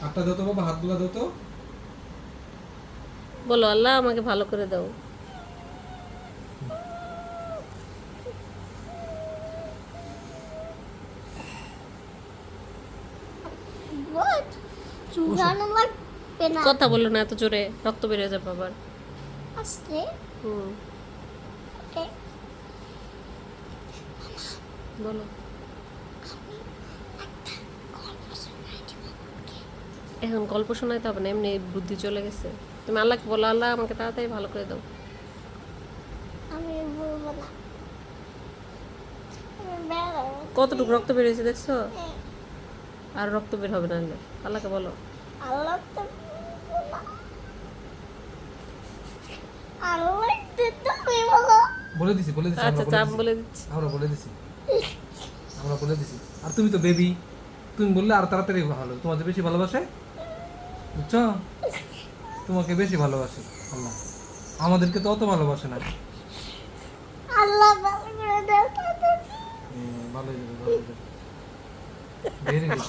হাতটা দাও তো বাবা হাতগুলো দাও তো। বলো আল্লাহ আমাকে ভালো করে দাও। কথা বলো না এত জোরে রক্ত বেরিয়ে যাবে আবার। আস্তে হুম। বলো। এখন গল্প শোনাইতে হবে না এমনি বুদ্ধি চলে গেছে। তুমি আল্লাহকে বলো আল্লাহ আমাকে তাড়াতাড়ি ভালো করে দাও। কতটুকু রক্ত বেরিয়েছে দেখছ? আর রক্ত বের হবে না হলে আল্লাহকে বলো। আল্লাহ। আল্লাহ বলো। বলে দিছি বলে দিছি আচ্ছা আমরা আচ্ছা আমি বলে দিচ্ছি। আমরা বলে দিছি। আমরা বলে দিছি। আর তুমি তো বেবি তুমি বললে আর তাড়াতাড়ি ভালো। তোমাকে বেশি ভালোবাসে? বুঝছ? তোমাকে বেশি ভালোবাসে আল্লাহ। আমাদেরকে তো অত ভালোবাসে না। আল্লাহ ভালো করে দাও হুম, ভালোই ভালো ভালোই ভেরি গুড